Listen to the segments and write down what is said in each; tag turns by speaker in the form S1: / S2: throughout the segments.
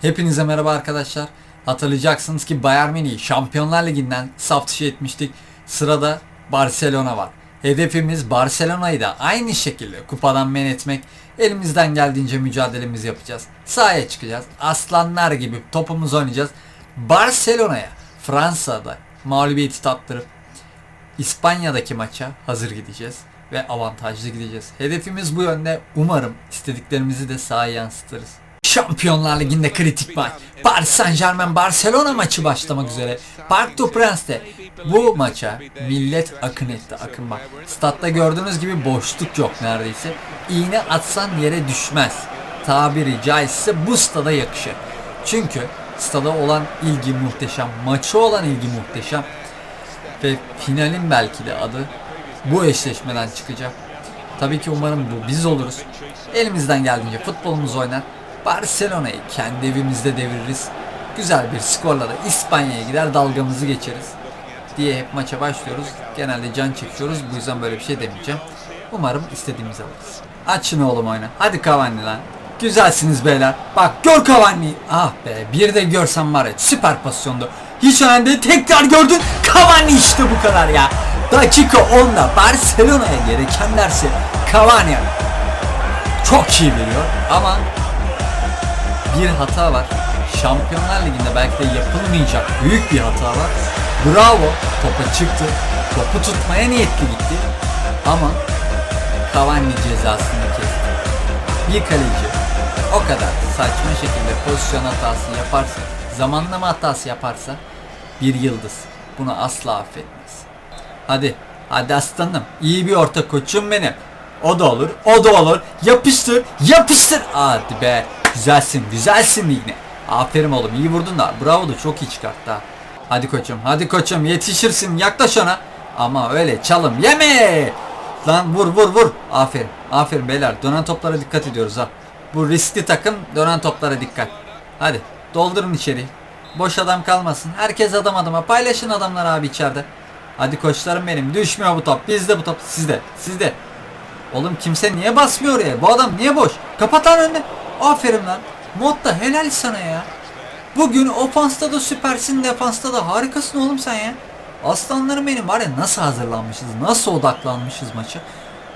S1: Hepinize merhaba arkadaşlar. Hatırlayacaksınız ki Bayern Münih Şampiyonlar Ligi'nden saf dışı etmiştik. Sırada Barcelona var. Hedefimiz Barcelona'yı da aynı şekilde kupadan men etmek. Elimizden geldiğince mücadelemizi yapacağız. Sahaya çıkacağız. Aslanlar gibi topumuzu oynayacağız. Barcelona'ya Fransa'da mağlubiyeti tattırıp İspanya'daki maça hazır gideceğiz ve avantajlı gideceğiz. Hedefimiz bu yönde. Umarım istediklerimizi de sahaya yansıtırız. Şampiyonlar Ligi'nde kritik maç. Paris Saint Germain Barcelona maçı başlamak üzere. Parc des Princes bu maça millet akın etti. Akın bak. Statta gördüğünüz gibi boşluk yok neredeyse. İğne atsan yere düşmez. Tabiri caizse bu stada yakışır. Çünkü stada olan ilgi muhteşem. Maçı olan ilgi muhteşem ve finalin belki de adı bu eşleşmeden çıkacak. Tabii ki umarım bu biz oluruz. Elimizden geldiğince futbolumuzu oynar. Barcelona'yı kendi evimizde deviririz. Güzel bir skorla da İspanya'ya gider dalgamızı geçeriz diye hep maça başlıyoruz. Genelde can çekiyoruz. Bu yüzden böyle bir şey demeyeceğim. Umarım istediğimizi alırız. Aç şunu oğlum oyna. Hadi Cavani lan. Güzelsiniz beyler. Bak gör Cavani. Ah be bir de görsem var ya süper pozisyondu. Hiç önemli. Tekrar gördün. Cavani işte bu kadar ya. Dakika 10'da Barcelona'ya gereken dersi Cavani çok iyi biliyor ama bir hata var. Şampiyonlar Ligi'nde belki de yapılmayacak büyük bir hata var. Bravo topa çıktı. Topu tutmaya niyetli gitti. Ama Cavani cezasını kesti. Bir kaleci o kadar saçma şekilde pozisyon hatası yaparsa, zamanlama hatası yaparsa bir yıldız bunu asla affetmez. Hadi, hadi aslanım. İyi bir orta koçum benim. O da olur, o da olur. Yapıştır, yapıştır. Hadi be. Güzelsin, güzelsin yine. Aferin oğlum, iyi vurdun da. Bravo da çok iyi çıkarttı ha. Hadi koçum, hadi koçum yetişirsin. Yaklaş ona. Ama öyle çalım yeme. Lan vur vur vur. Aferin. Aferin beyler. Dönen toplara dikkat ediyoruz ha. Bu riskli takım dönen toplara dikkat. Hadi doldurun içeri. Boş adam kalmasın. Herkes adam adama. Paylaşın adamlar abi içeride. Hadi koçlarım benim. Düşmüyor bu top. Bizde bu top. Sizde. Sizde. Oğlum kimse niye basmıyor oraya? Bu adam niye boş? Kapat lan önünü. Aferin lan. Modda helal sana ya. Bugün ofansta da süpersin, defansta da harikasın oğlum sen ya. Aslanlarım benim var ya nasıl hazırlanmışız, nasıl odaklanmışız maça.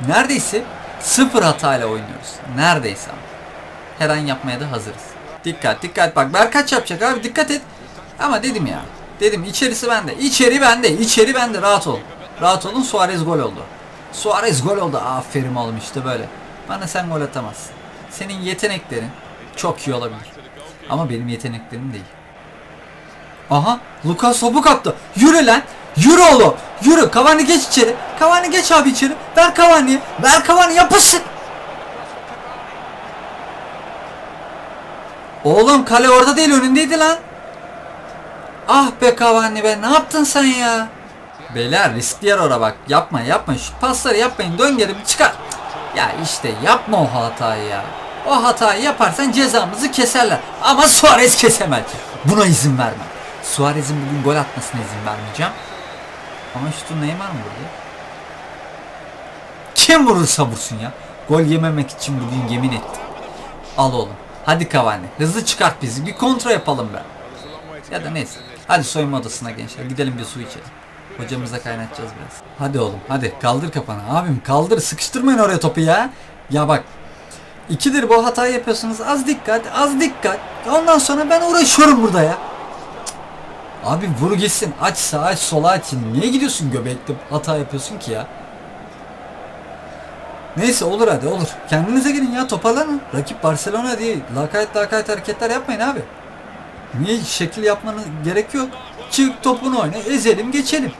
S1: Neredeyse sıfır hatayla oynuyoruz. Neredeyse ama. Her an yapmaya da hazırız. Dikkat dikkat bak Berkaç yapacak abi dikkat et. Ama dedim ya. Dedim içerisi bende. İçeri bende. içeri bende. Rahat ol. Rahat olun Suarez gol oldu. Suarez gol oldu. Aferin oğlum işte böyle. Bana sen gol atamazsın. Senin yeteneklerin çok iyi olabilir. Ama benim yeteneklerim değil. Aha Lucas topu kaptı. Yürü lan. Yürü oğlum. Yürü. Cavani geç içeri. Cavani geç abi içeri. Ver Cavani'ye. Ver Cavani yapışsın. Oğlum kale orada değil önündeydi lan. Ah be Cavani be ne yaptın sen ya? Beyler riskli yer ora bak. Yapma yapma şu pasları yapmayın. Dön geri bir çıkar. Ya işte yapma o hatayı ya. O hatayı yaparsan cezamızı keserler. Ama Suarez kesemez. Buna izin vermem. Suarez'in bugün gol atmasına izin vermeyeceğim. Ama şutu Neymar mı vurdu? Kim vurursa vursun ya. Gol yememek için bugün yemin ettim. Al oğlum. Hadi Cavani. Hızlı çıkart bizi. Bir kontra yapalım be. Ya da neyse. Hadi soyunma odasına gençler. Gidelim bir su içelim. Hocamızla kaynatacağız biraz. Hadi oğlum hadi kaldır kafanı. Abim kaldır sıkıştırmayın oraya topu ya. Ya bak. İkidir bu hatayı yapıyorsunuz. Az dikkat az dikkat. Ondan sonra ben uğraşıyorum burada ya. Abi vur gitsin. Aç sağa aç sola aç. Niye gidiyorsun göbekte hata yapıyorsun ki ya? Neyse olur hadi olur. Kendinize gelin ya toparlanın. Rakip Barcelona değil. Lakayt lakayt hareketler yapmayın abi. Niye şekil yapmanız gerek yok. Çık topunu oyna ezelim geçelim.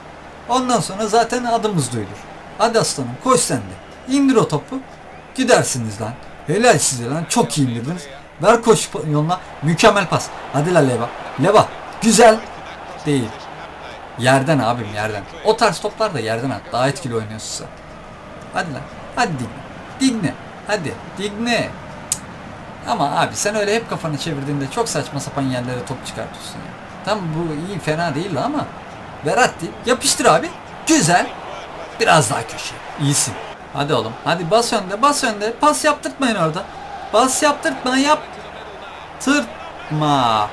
S1: Ondan sonra zaten adımız duyulur. Hadi aslanım koş sen de. İndir o topu. Gidersiniz lan. Helal size lan. Çok iyi indirdiniz. Ver koş yoluna. Mükemmel pas. Hadi la Leva. Leva. Güzel. Değil. Yerden abim yerden. O tarz toplar da yerden at. Daha etkili oynuyorsun sen. Hadi lan. Hadi Digne. Digne. Hadi. Digne. Ama abi sen öyle hep kafanı çevirdiğinde çok saçma sapan yerlere top çıkartıyorsun ya. Tam bu iyi fena değil ama Verratti yapıştır abi. Güzel. Biraz daha köşe. İyisin. Hadi oğlum. Hadi bas önde bas önde. Pas yaptırtmayın orada. Bas yaptırtma yap. Tırtma.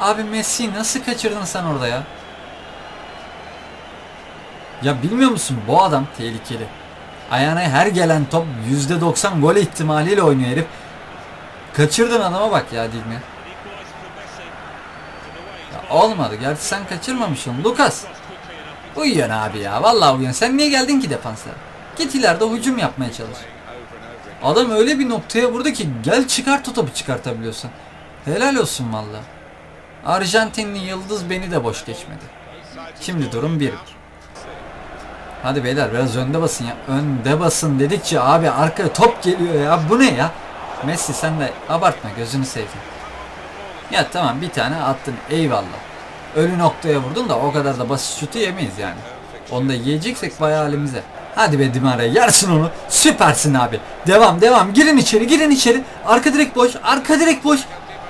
S1: Abi Messi nasıl kaçırdın sen orada ya? Ya bilmiyor musun bu adam tehlikeli. Ayağına her gelen top %90 gol ihtimaliyle oynuyor herif. Kaçırdın adama bak ya Dilme. Ya olmadı. Gerçi sen kaçırmamışsın. Lucas. Uyuyorsun abi ya. Vallahi uyuyorsun. Sen niye geldin ki defansa? Git ileride hücum yapmaya çalış. Adam öyle bir noktaya vurdu ki gel çıkart o topu çıkartabiliyorsun. Helal olsun valla. Arjantinli yıldız beni de boş geçmedi. Şimdi durum 1 Hadi beyler biraz önde basın ya. Önde basın dedikçe abi arkaya top geliyor ya. Bu ne ya? Messi sen de abartma gözünü seveyim. Ya tamam bir tane attın eyvallah. Ölü noktaya vurdun da o kadar da basit şutu yemeyiz yani. Onu da yiyeceksek bayağı halimize. Hadi be Dimare yersin onu. Süpersin abi. Devam devam. Girin içeri girin içeri. Arka direk boş. Arka direk boş.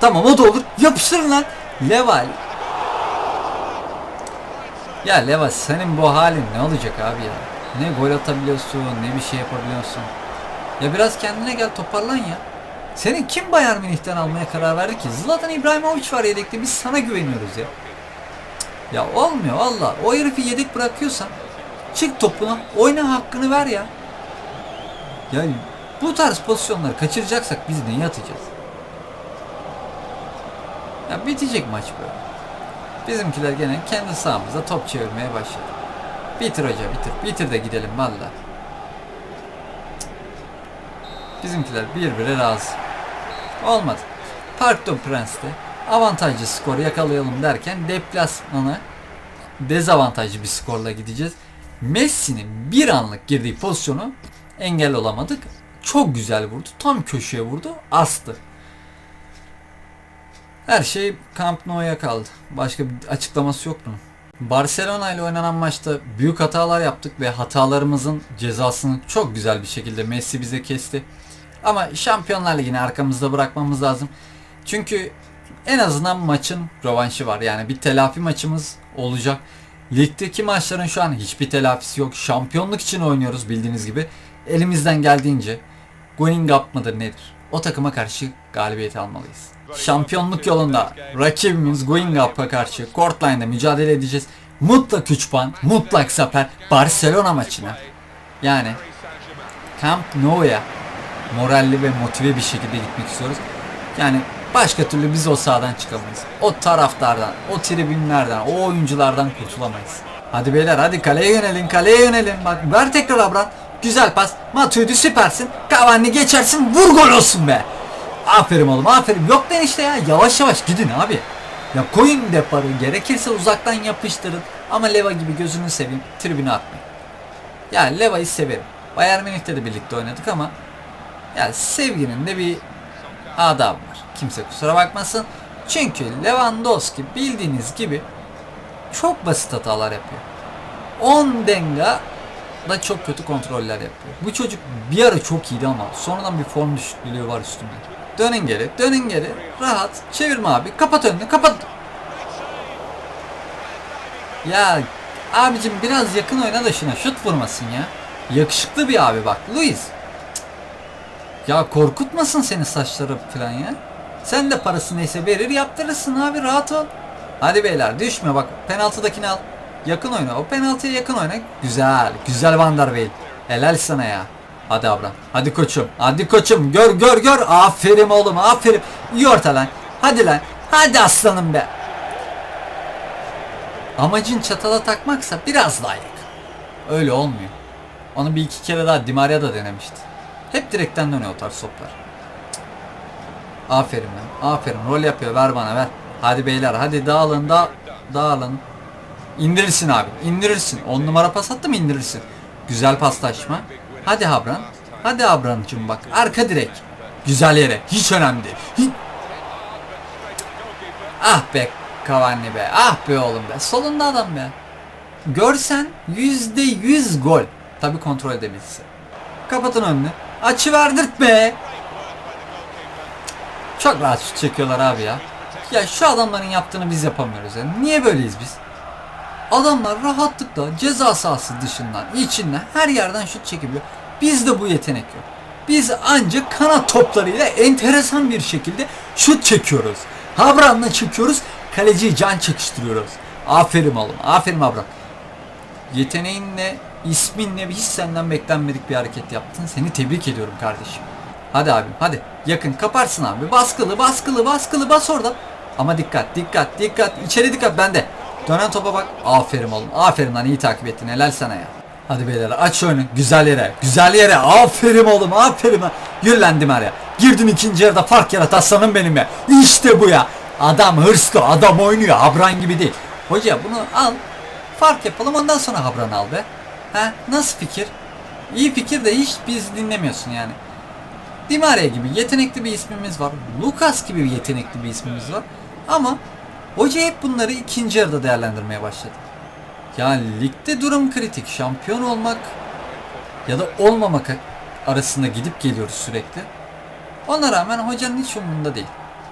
S1: Tamam o da olur. Yapıştırın lan. Leval. Ya Leva senin bu halin ne olacak abi ya? Ne gol atabiliyorsun ne bir şey yapabiliyorsun. Ya biraz kendine gel toparlan ya. Senin kim Bayern Münih'ten almaya karar verdi ki? Zlatan İbrahimovic var yedekte biz sana güveniyoruz ya. Ya olmuyor valla. O herifi yedek bırakıyorsan çık topuna oyna hakkını ver ya. Yani bu tarz pozisyonları kaçıracaksak biz neyi atacağız? Ya bitecek maç böyle. Bizimkiler gene kendi sahamızda top çevirmeye başladı. Bitir hoca bitir. Bitir de gidelim valla. Bizimkiler birbirine razı. Olmadı. Park de Prince'te avantajlı skoru yakalayalım derken deplasmana dezavantajlı bir skorla gideceğiz. Messi'nin bir anlık girdiği pozisyonu engel olamadık. Çok güzel vurdu. Tam köşeye vurdu. Astı. Her şey Camp Nou'ya kaldı. Başka bir açıklaması yok mu? Barcelona ile oynanan maçta büyük hatalar yaptık ve hatalarımızın cezasını çok güzel bir şekilde Messi bize kesti. Ama Şampiyonlar Ligi'ni arkamızda bırakmamız lazım. Çünkü en azından maçın rövanşı var. Yani bir telafi maçımız olacak. Ligdeki maçların şu an hiçbir telafisi yok. Şampiyonluk için oynuyoruz bildiğiniz gibi. Elimizden geldiğince going up mıdır nedir? O takıma karşı galibiyet almalıyız. Şampiyonluk yolunda rakibimiz Going Up'a karşı Courtline'da mücadele edeceğiz. Mutlak 3 puan, mutlak zafer Barcelona maçına. Yani Camp Nou'ya moralli ve motive bir şekilde gitmek istiyoruz. Yani başka türlü biz o sahadan çıkamayız. O taraftardan, o tribünlerden, o oyunculardan kurtulamayız. Hadi beyler hadi kaleye yönelin, kaleye yönelin. Bak ver tekrar Abran. Güzel pas. Matuidi süpersin. Cavani geçersin. Vur gol olsun be. Aferin oğlum aferin. Yok lan işte ya. Yavaş yavaş gidin abi. Ya koyun deparı. Gerekirse uzaktan yapıştırın. Ama Leva gibi gözünü seveyim. Tribüne atmayın. Ya Leva'yı severim. Bayern Münih'te de birlikte oynadık ama ya sevginin de bir adabı var. Kimse kusura bakmasın. Çünkü Lewandowski bildiğiniz gibi çok basit hatalar yapıyor. 10 denga da çok kötü kontroller yapıyor. Bu çocuk bir ara çok iyiydi ama sonradan bir form düşüklüğü var üstünde. Dönün geri, dönün geri. Rahat. Çevirme abi. Kapat önünü, kapat. Ya abicim biraz yakın oyna da şuna şut vurmasın ya. Yakışıklı bir abi bak. Luis. Ya korkutmasın seni saçları falan ya. Sen de parası neyse verir yaptırırsın abi rahat ol. Hadi beyler düşme bak penaltıdakini al. Yakın oyna. O penaltıya yakın oyna. Güzel. Güzel Van der Beyl. Helal sana ya. Hadi Abram. Hadi koçum. Hadi koçum. Gör gör gör. Aferin oğlum. Aferin. İyi lan. Hadi lan. Hadi aslanım be. Amacın çatala takmaksa biraz daha yakın. Öyle olmuyor. Onu bir iki kere daha Di Maria da denemişti. Hep direkten dönüyor o tarz toplar. Aferin lan. Aferin. Rol yapıyor. Ver bana ver. Hadi beyler. Hadi dağılın. Da dağılın. İndirirsin abi. indirirsin. 10 numara pas attı mı indirirsin. Güzel paslaşma. Hadi Habran. Hadi Habran'cığım bak. Arka direk. Güzel yere. Hiç önemli değil. Hiç... Ah be Cavani be. Ah be oğlum be. Solunda adam be. Görsen yüzde yüz gol. Tabi kontrol edebilirsin. Kapatın önünü. Açı verdirtme. Çok rahat şut çekiyorlar abi ya. Ya şu adamların yaptığını biz yapamıyoruz ya. Niye böyleyiz biz? Adamlar rahatlıkla ceza sahası dışından, içinden her yerden şut çekebiliyor. Bizde bu yetenek yok. Biz ancak kanat toplarıyla enteresan bir şekilde şut çekiyoruz. Havran'la çekiyoruz. Kaleciyi can çekiştiriyoruz. Aferin oğlum. Aferin Havran. Yeteneğinle, isminle hiç senden beklenmedik bir hareket yaptın. Seni tebrik ediyorum kardeşim. Hadi abim hadi. Yakın kaparsın abi. Baskılı baskılı baskılı bas orada. Ama dikkat dikkat dikkat. İçeri dikkat bende. Dönen topa bak. Aferin oğlum. Aferin lan iyi takip ettin. Helal sana ya. Hadi beyler aç oyunu. Güzel yere. Güzel yere. Aferin oğlum. Aferin. Yürü lan Dimaria. Girdin ikinci yarıda fark yarat aslanım benim ya. İşte bu ya. Adam hırslı. Adam oynuyor. Abran gibi değil. Hoca bunu al. Fark yapalım ondan sonra Habran al be. Ha nasıl fikir? İyi fikir de hiç biz dinlemiyorsun yani. Di gibi yetenekli bir ismimiz var. Lucas gibi yetenekli bir ismimiz var. Ama hoca hep bunları ikinci yarıda değerlendirmeye başladı. Yani ligde durum kritik. Şampiyon olmak ya da olmamak arasında gidip geliyoruz sürekli. Ona rağmen hocanın hiç umurunda değil.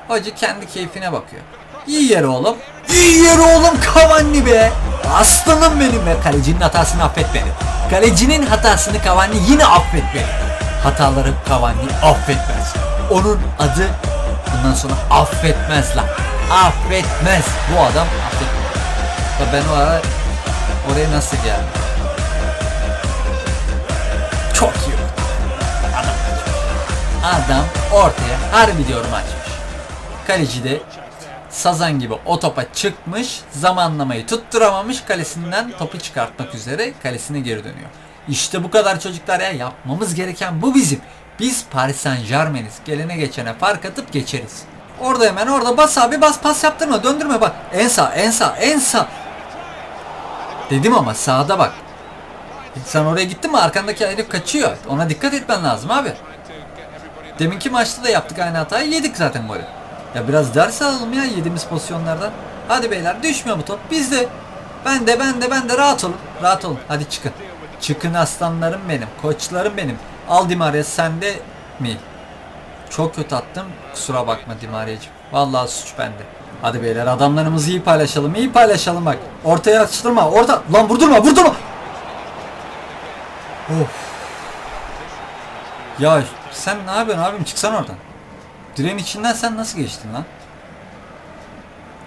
S1: Hoca kendi keyfine bakıyor. İyi yer oğlum. İyi yer oğlum Cavani be. Aslanım benim be. Kalecinin hatasını affet beni. Kalecinin hatasını Cavani yine affet beni. Hataları Cavani affetmez. Onun adı bundan sonra affetmez lan. Affetmez. Bu adam affetmez. Ben o ara oraya nasıl geldim? Çok iyi. Adam. Adam ortaya harbi diyorum açmış. Kaleci de sazan gibi o topa çıkmış, zamanlamayı tutturamamış, kalesinden topu çıkartmak üzere kalesine geri dönüyor. İşte bu kadar çocuklar ya yapmamız gereken bu bizim. Biz Paris Saint Germain'iz. Gelene geçene fark atıp geçeriz. Orada hemen orada bas abi bas pas yaptırma döndürme bak. En sağ en sağ en sağ. Dedim ama sağda bak. Sen oraya gittin mi arkandaki herif kaçıyor. Ona dikkat etmen lazım abi. Deminki maçta da yaptık aynı hatayı yedik zaten golü. Ya biraz ders alalım ya yediğimiz pozisyonlardan. Hadi beyler düşmüyor mu top? Biz de. Ben de ben de ben de rahat olun. Rahat olun. Hadi çıkın. Çıkın aslanlarım benim. Koçlarım benim. Al Dimaria sende mi? Çok kötü attım. Kusura bakma Dimaria'cığım. Vallahi suç bende. Hadi beyler adamlarımızı iyi paylaşalım. iyi paylaşalım bak. Ortaya açtırma. Orta. Lan vurdurma vurdurma. Of. Ya sen ne yapıyorsun abim çıksan oradan. Direğin içinden sen nasıl geçtin lan?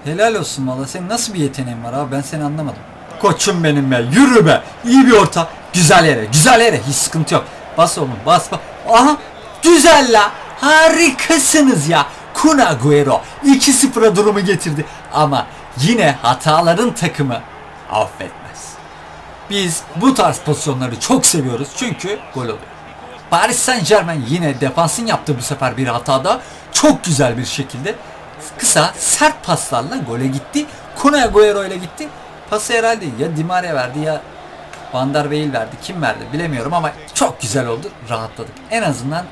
S1: Helal olsun valla. Senin nasıl bir yeteneğin var abi ben seni anlamadım. Koçum benim be. Yürü be. İyi bir orta. Güzel yere. Güzel yere. Hiç sıkıntı yok. Bas oğlum bas bas. Aha. Güzel la. Harikasınız ya. Kun Agüero 2-0'a durumu getirdi. Ama yine hataların takımı affetmez. Biz bu tarz pozisyonları çok seviyoruz çünkü gol oluyor. Paris Saint Germain yine defansın yaptığı bu sefer bir hatada çok güzel bir şekilde kısa sert paslarla gole gitti. Kun Agüero ile gitti. Pası herhalde ya Di Maria verdi ya Van der Beyl verdi. Kim verdi bilemiyorum ama çok güzel oldu. Rahatladık. En azından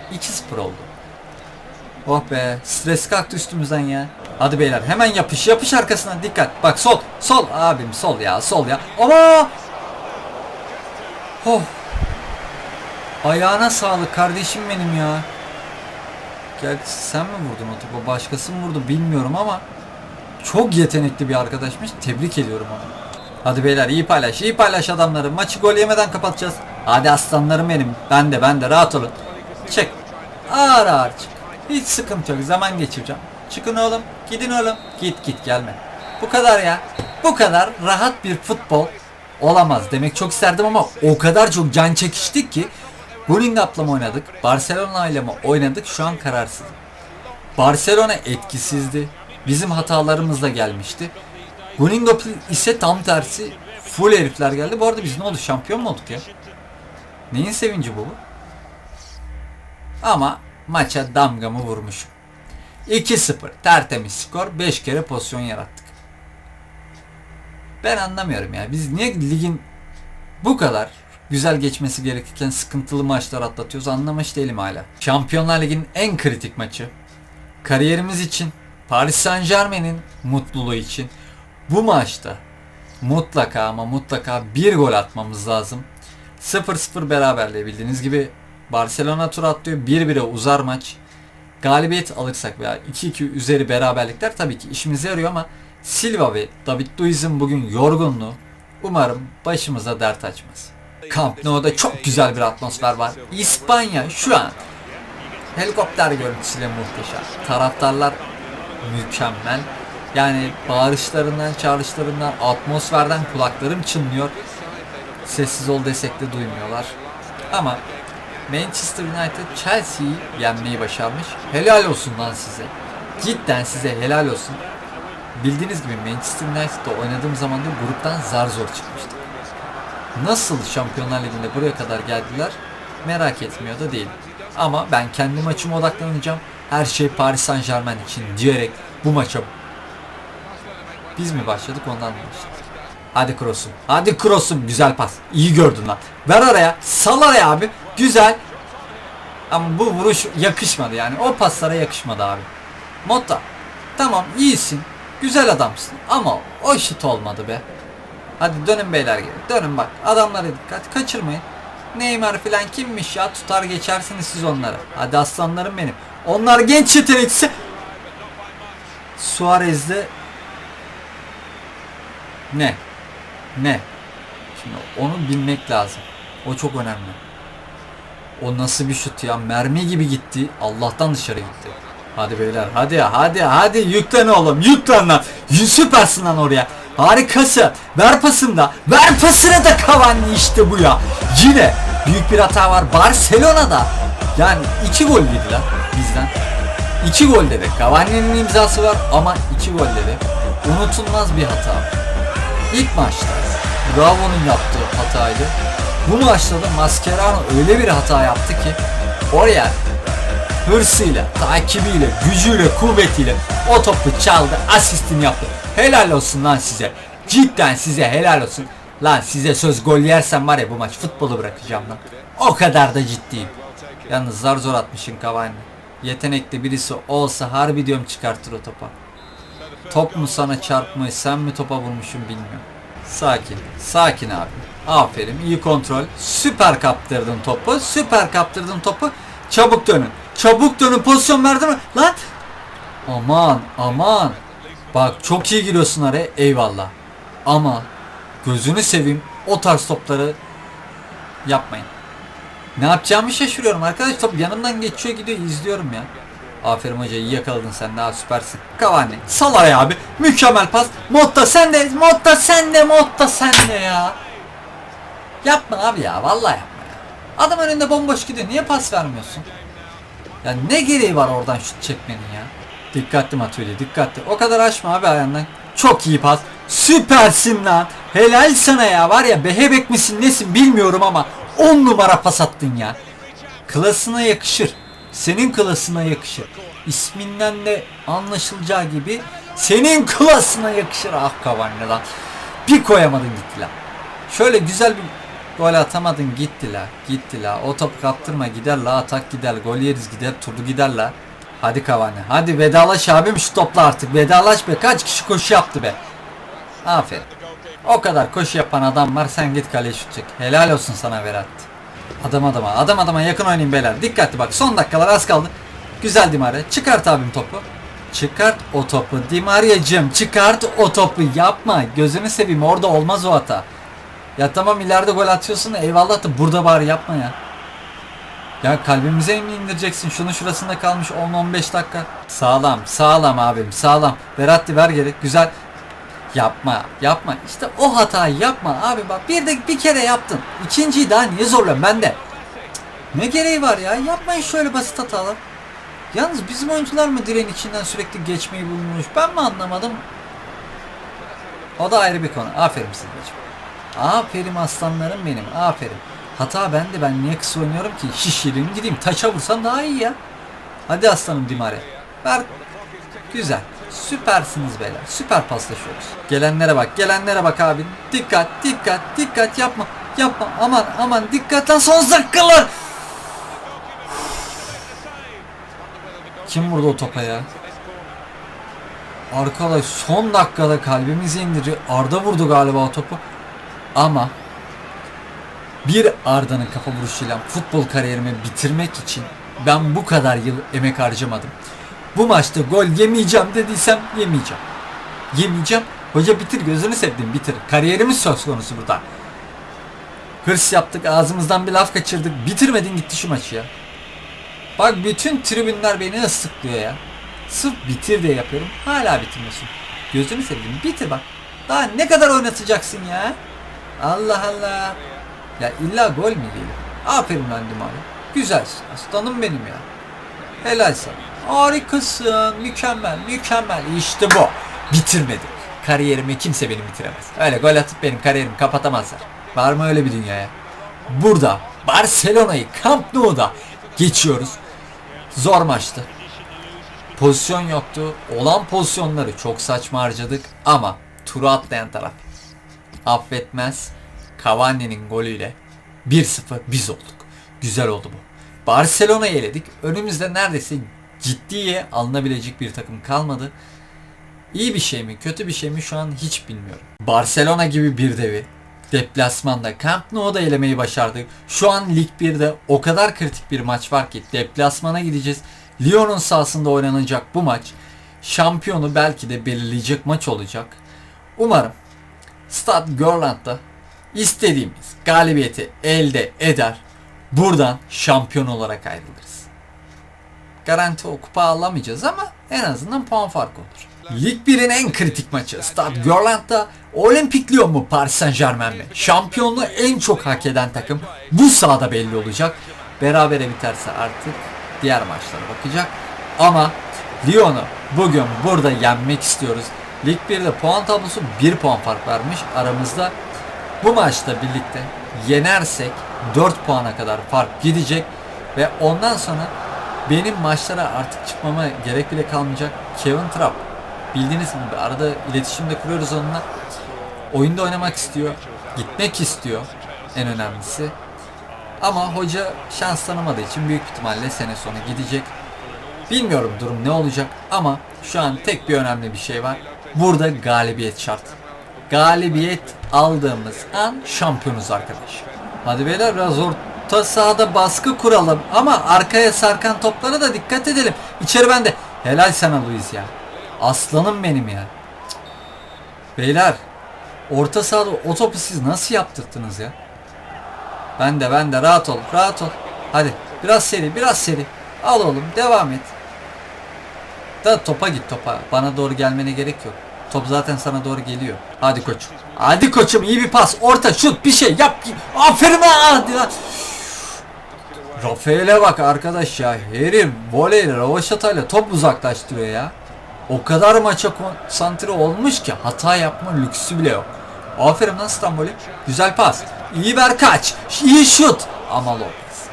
S1: 2-0 oldu. Oh be stres kalktı üstümüzden ya. Hadi beyler hemen yapış yapış arkasına dikkat. Bak sol sol abim sol ya sol ya. Ama Oh. Ayağına sağlık kardeşim benim ya. Gel sen mi vurdun o topu? Başkası mı vurdu bilmiyorum ama çok yetenekli bir arkadaşmış. Tebrik ediyorum onu. Hadi beyler iyi paylaş, iyi paylaş adamları. Maçı gol yemeden kapatacağız. Hadi aslanlarım benim. Ben de ben de rahat olun. Çek. Ağır ağır çık. Hiç sıkıntı yok. Zaman geçireceğim. Çıkın oğlum. Gidin oğlum. Git git gelme. Bu kadar ya. Bu kadar rahat bir futbol olamaz demek çok isterdim ama o kadar çok can çekiştik ki Gullingap'la mı oynadık, Barcelona ile mi oynadık şu an kararsızım. Barcelona etkisizdi. Bizim hatalarımızla gelmişti. Gullingap ise tam tersi full herifler geldi. Bu arada biz ne oldu? Şampiyon mu olduk ya? Neyin sevinci bu? Ama maça damgamı vurmuşum. 2-0 tertemiz skor 5 kere pozisyon yarattık. Ben anlamıyorum ya. Biz niye ligin bu kadar güzel geçmesi gerekirken sıkıntılı maçlar atlatıyoruz anlamış değilim hala. Şampiyonlar Ligi'nin en kritik maçı. Kariyerimiz için, Paris Saint Germain'in mutluluğu için bu maçta mutlaka ama mutlaka bir gol atmamız lazım. 0-0 beraberliği bildiğiniz gibi Barcelona tur atlıyor. 1-1'e uzar maç. Galibiyet alırsak veya 2-2 üzeri beraberlikler tabii ki işimize yarıyor ama Silva ve David Luiz'in bugün yorgunluğu umarım başımıza dert açmaz. Camp Nou'da çok güzel bir atmosfer var. İspanya şu an helikopter görüntüsüyle muhteşem. Taraftarlar mükemmel. Yani bağırışlarından, çağrışlarından, atmosferden kulaklarım çınlıyor. Sessiz ol desek de duymuyorlar. Ama Manchester United Chelsea'yi yenmeyi başarmış. Helal olsun lan size. Cidden size helal olsun. Bildiğiniz gibi Manchester United'da oynadığım zaman da gruptan zar zor çıkmıştık. Nasıl Şampiyonlar Ligi'nde buraya kadar geldiler merak etmiyor da değil. Ama ben kendi maçıma odaklanacağım. Her şey Paris Saint Germain için diyerek bu maça biz mi başladık ondan mı başladık? Hadi cross'um. Hadi cross'um. Güzel pas. İyi gördün lan. Ver araya. Sal araya abi. Güzel. Ama bu vuruş yakışmadı yani. O paslara yakışmadı abi. Motta. Tamam iyisin. Güzel adamsın. Ama o şut olmadı be. Hadi dönün beyler geri. Dönün bak. Adamlara dikkat. Kaçırmayın. Neymar filan kimmiş ya? Tutar geçersiniz siz onları. Hadi aslanlarım benim. Onlar genç yetenekse. Suarez'de ne? Ne? Şimdi onu bilmek lazım. O çok önemli. O nasıl bir şut ya? Mermi gibi gitti. Allah'tan dışarı gitti. Hadi beyler hadi ya hadi hadi yüklen oğlum yüklen lan. Süpersin lan oraya. Harikası. Ver pasını da. Ver pasını da Cavani işte bu ya. Yine büyük bir hata var Barcelona'da. Yani iki gol yediler bizden. İki gol dedi. Cavani'nin imzası var ama iki gol dedi. Unutulmaz bir hata. İlk maçta Bravo'nun yaptığı hataydı. Bu maçta da Mascherano öyle bir hata yaptı ki oraya hırsıyla, takibiyle, gücüyle, kuvvetiyle o topu çaldı, asistini yaptı. Helal olsun lan size. Cidden size helal olsun. Lan size söz gol yersen var ya bu maç futbolu bırakacağım lan. O kadar da ciddiyim. Yalnız zar zor atmışın Cavani. Yetenekli birisi olsa harbi diyorum çıkartır o topa. Top mu sana çarpmış, sen mi topa vurmuşsun bilmiyorum. Sakin, sakin abi. Aferin, iyi kontrol. Süper kaptırdın topu, süper kaptırdın topu. Çabuk dönün, çabuk dönün. Pozisyon verdi mi? Lan! Aman, aman. Bak çok iyi giriyorsun araya, eyvallah. Ama gözünü seveyim o tarz topları yapmayın. Ne yapacağımı şaşırıyorum arkadaş. Top yanımdan geçiyor gidiyor izliyorum ya. Aferin hoca iyi yakaladın sen daha süpersin. Cavani sal araya abi. Mükemmel pas. Motta sen de Motta sen de Motta sen de ya. Yapma abi ya vallahi yapma ya. Adam önünde bomboş gidiyor. Niye pas vermiyorsun? Ya ne gereği var oradan şut çekmenin ya? Dikkatli Matuidi dikkatli. O kadar açma abi ayağından. Çok iyi pas. Süpersin lan. Helal sana ya. Var ya behebek misin nesin bilmiyorum ama 10 numara pas attın ya. Klasına yakışır. Senin klasına yakışır. İsminden de anlaşılacağı gibi senin klasına yakışır. Ah Cavani lan. Bir koyamadın gitti lan. Şöyle güzel bir gol atamadın gitti la. Gitti la. O topu kaptırma gider la. Atak gider. Gol yeriz gider. Turdu gider la. Hadi Cavani. Hadi vedalaş abim şu topla artık. Vedalaş be. Kaç kişi koşu yaptı be. Aferin. O kadar koşu yapan adam var. Sen git kaleye şut çek. Helal olsun sana Berat. Adam adama. Adam adama yakın oynayın beyler. Dikkatli bak. Son dakikalar az kaldı. Güzel Dimare. Çıkart abim topu. Çıkart o topu. Dimaria'cığım çıkart o topu. Yapma. Gözünü seveyim. Orada olmaz o hata. Ya tamam ileride gol atıyorsun eyvallah da burada bari yapma ya. Ya kalbimize mi indireceksin? Şunun şurasında kalmış 10-15 dakika. Sağlam, sağlam abim, sağlam. Beratti ver geri. Güzel. Yapma, yapma. İşte o hatayı yapma abi bak. Bir de bir kere yaptın. İkinciyi daha niye zorluyorsun ben de? Ne gereği var ya? Yapmayın şöyle basit hatalar. Yalnız bizim oyuncular mı direğin içinden sürekli geçmeyi bulmuş? Ben mi anlamadım? O da ayrı bir konu. Aferin size. Aferin aslanlarım benim. Aferin. Hata bende. Ben niye kısa ki? Şişireyim gideyim. Taça vursam daha iyi ya. Hadi aslanım Dimare. Ver. Güzel. Süpersiniz beyler. Süper paslaşıyoruz. Gelenlere bak. Gelenlere bak abi. Dikkat. Dikkat. Dikkat. Yapma. Yapma. Aman aman. Dikkat lan son dakikalar. Kim vurdu o topa ya? Arkadaş son dakikada kalbimizi indiriyor. Arda vurdu galiba o topu. Ama bir Arda'nın kafa vuruşuyla futbol kariyerimi bitirmek için ben bu kadar yıl emek harcamadım. Bu maçta gol yemeyeceğim dediysem yemeyeceğim. Yemeyeceğim. Hoca bitir gözünü sevdim bitir. Kariyerimiz söz konusu burada. Hırs yaptık ağzımızdan bir laf kaçırdık. Bitirmedin gitti şu maçı ya. Bak bütün tribünler beni ıslıklıyor ya. Sırf bitir diye yapıyorum. Hala bitirmiyorsun. Gözünü seveyim bitir bak. Daha ne kadar oynatacaksın ya? Allah Allah. Ya illa gol mü değil? Aferin lan Dumani. Güzelsin. Aslanım benim ya. Helal sana. Harikasın. Mükemmel. Mükemmel. İşte bu. Bitirmedim. Kariyerimi kimse benim bitiremez. Öyle gol atıp benim kariyerimi kapatamazlar. Var mı öyle bir dünyaya? Burada Barcelona'yı Camp Nou'da geçiyoruz. Zor maçtı. Pozisyon yoktu. Olan pozisyonları çok saçma harcadık ama turu atlayan taraf affetmez. Cavani'nin golüyle 1-0 biz olduk. Güzel oldu bu. Barcelona'yı eledik. Önümüzde neredeyse ciddiye alınabilecek bir takım kalmadı. İyi bir şey mi, kötü bir şey mi şu an hiç bilmiyorum. Barcelona gibi bir devi deplasmanda Camp Nou'da elemeyi başardık. Şu an Lig 1'de o kadar kritik bir maç var ki deplasmana gideceğiz. Lyon'un sahasında oynanacak bu maç şampiyonu belki de belirleyecek maç olacak. Umarım Stad Görland'da istediğimiz galibiyeti elde eder. Buradan şampiyon olarak ayrılırız. Garanti o kupa alamayacağız ama en azından puan farkı olur. Lig 1'in en kritik maçı Stad Görland'da Olimpik Lyon mu Paris Saint Germain mi? Şampiyonluğu en çok hak eden takım bu sahada belli olacak. Berabere biterse artık diğer maçlara bakacak. Ama Lyon'u bugün burada yenmek istiyoruz. Lig 1'de puan tablosu 1 puan fark vermiş aramızda. Bu maçta birlikte yenersek 4 puana kadar fark gidecek ve ondan sonra benim maçlara artık çıkmama gerek bile kalmayacak. Kevin Trapp bildiğiniz gibi arada iletişimde kuruyoruz onunla. Oyunda oynamak istiyor, gitmek istiyor en önemlisi. Ama hoca şans tanımadığı için büyük ihtimalle sene sonu gidecek. Bilmiyorum durum ne olacak ama şu an tek bir önemli bir şey var. Burada galibiyet şart. Galibiyet aldığımız an şampiyonuz arkadaş. Hadi beyler biraz orta sahada baskı kuralım ama arkaya sarkan toplara da dikkat edelim. İçeri bende. Helal sana Luis ya. Aslanım benim ya. Beyler orta sahada o topu siz nasıl yaptırttınız ya? Ben de ben de rahat ol rahat ol. Hadi biraz seri biraz seri. Al oğlum devam et. Da topa git topa. Bana doğru gelmene gerek yok. Top zaten sana doğru geliyor. Hadi koçum. Hadi koçum iyi bir pas. Orta şut bir şey yap. Aferin ha. Hadi lan. Rafael'e bak arkadaş ya. Herif voleyle ravaşatayla top uzaklaştırıyor ya. O kadar maça konsantre olmuş ki hata yapma lüksü bile yok. Aferin lan Stambol'i. Güzel pas. İyi ver kaç. İyi şut. Ama Lopez.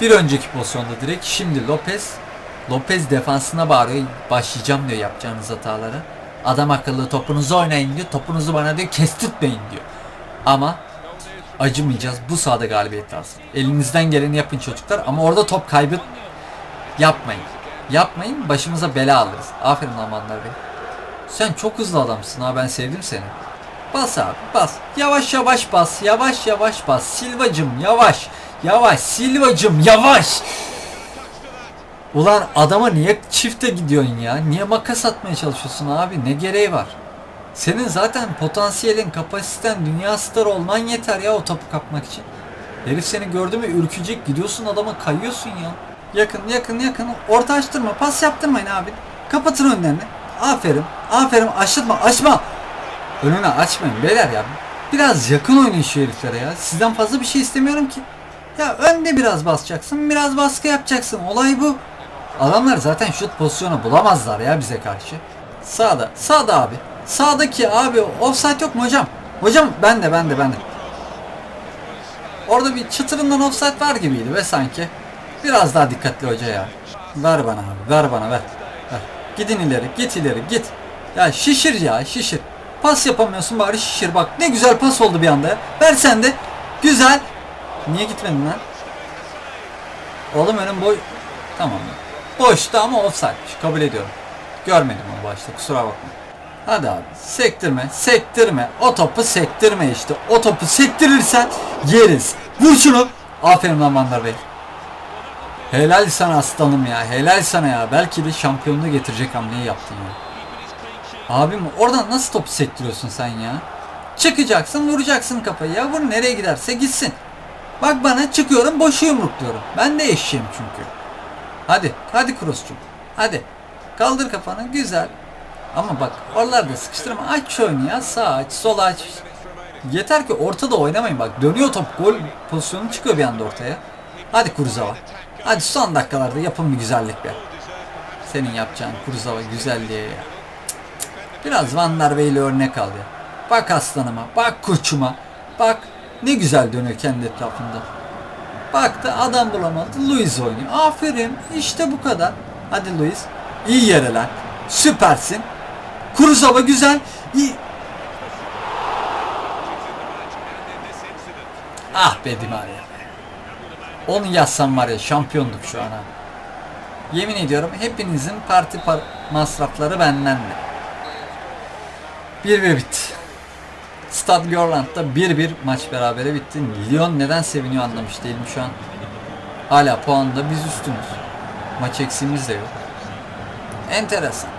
S1: Bir önceki pozisyonda direkt şimdi Lopez Lopez defansına bağırıyor. Başlayacağım diyor yapacağınız hataları. Adam akıllı topunuzu oynayın diyor. Topunuzu bana diyor kestirtmeyin diyor. Ama acımayacağız. Bu sahada galibiyet lazım. Elinizden geleni yapın çocuklar. Ama orada top kaybı yapmayın. Yapmayın başımıza bela alırız. Aferin Almanlar Bey. Sen çok hızlı adamsın ha ben sevdim seni. Bas abi bas. Yavaş yavaş bas. Yavaş yavaş bas. Silvacım yavaş. Yavaş Silvacım yavaş. Ulan adama niye çifte gidiyorsun ya? Niye makas atmaya çalışıyorsun abi? Ne gereği var? Senin zaten potansiyelin, kapasiten, dünya starı olman yeter ya o topu kapmak için. Herif seni gördü mü ürkecek gidiyorsun adama kayıyorsun ya. Yakın yakın yakın orta açtırma pas yaptırmayın abi. Kapatın önlerini. Aferin aferin açtırma açma. Önünü açmayın beyler ya. Biraz yakın oynayın şu heriflere ya. Sizden fazla bir şey istemiyorum ki. Ya önde biraz basacaksın biraz baskı yapacaksın olay bu. Adamlar zaten şut pozisyonu bulamazlar ya bize karşı. Sağda sağda abi. Sağdaki abi offside yok mu hocam? Hocam ben de ben de ben de. Orada bir çıtırından offside var gibiydi ve sanki. Biraz daha dikkatli hoca ya. Ver bana abi ver bana ver. ver. Gidin ileri git ileri git. Ya şişir ya şişir. Pas yapamıyorsun bari şişir bak ne güzel pas oldu bir anda ya. Ver sen de. Güzel. Niye gitmedin lan? Oğlum önüm boy. Tamam. Boştu ama offside'miş. Kabul ediyorum. Görmedim onu başta kusura bakma. Hadi abi sektirme sektirme. O topu sektirme işte. O topu sektirirsen yeriz. Vur şunu. Aferin lan Mandar Bey. Helal sana aslanım ya. Helal sana ya. Belki de şampiyonluğu getirecek hamleyi yaptın ya. Abim oradan nasıl topu sektiriyorsun sen ya? Çıkacaksın vuracaksın kafayı ya. Vur nereye giderse gitsin. Bak bana çıkıyorum boşu yumrukluyorum. Ben de eşeğim çünkü. Hadi. Hadi Kroos'cum. Hadi. Kaldır kafanı. Güzel. Ama bak oralarda sıkıştırma. Aç oyunu ya. Sağ aç. Sol aç. Yeter ki ortada oynamayın bak. Dönüyor top. Gol pozisyonu çıkıyor bir anda ortaya. Hadi Kurzawa. Hadi son dakikalarda yapın bir güzellik be. Senin yapacağın Kurzawa güzelliğe ya. Biraz Van der Bey'le örnek al ya. Bak aslanıma, bak koçuma, bak ne güzel dönüyor kendi etrafında. Baktı adam bulamadı, Luis oynuyor. Aferin, işte bu kadar. Hadi Luis, iyi yere lan. Süpersin. Kurzawa güzel. İyi. Ah be Di Maria. Onu yazsam var ya şampiyonduk şu an. Yemin ediyorum hepinizin parti par- masrafları benden de. 1-1 bitti. Stad Görland'da 1-1 maç berabere bitti. Lyon neden seviniyor anlamış değilim şu an. Hala puanda biz üstünüz. Maç eksiğimiz de yok. Enteresan.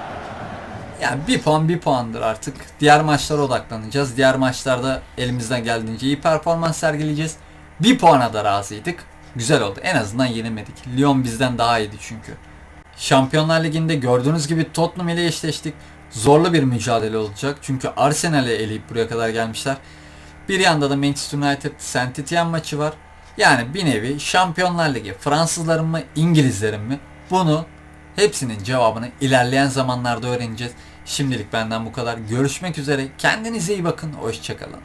S1: Yani bir puan bir puandır artık. Diğer maçlara odaklanacağız. Diğer maçlarda elimizden geldiğince iyi performans sergileyeceğiz. Bir puana da razıydık. Güzel oldu. En azından yenemedik. Lyon bizden daha iyiydi çünkü. Şampiyonlar Ligi'nde gördüğünüz gibi Tottenham ile eşleştik. Zorlu bir mücadele olacak. Çünkü Arsenal'e eleyip buraya kadar gelmişler. Bir yanda da Manchester United Saint Etienne maçı var. Yani bir nevi Şampiyonlar Ligi Fransızların mı İngilizlerin mi? Bunu hepsinin cevabını ilerleyen zamanlarda öğreneceğiz. Şimdilik benden bu kadar. Görüşmek üzere. Kendinize iyi bakın. Hoşçakalın.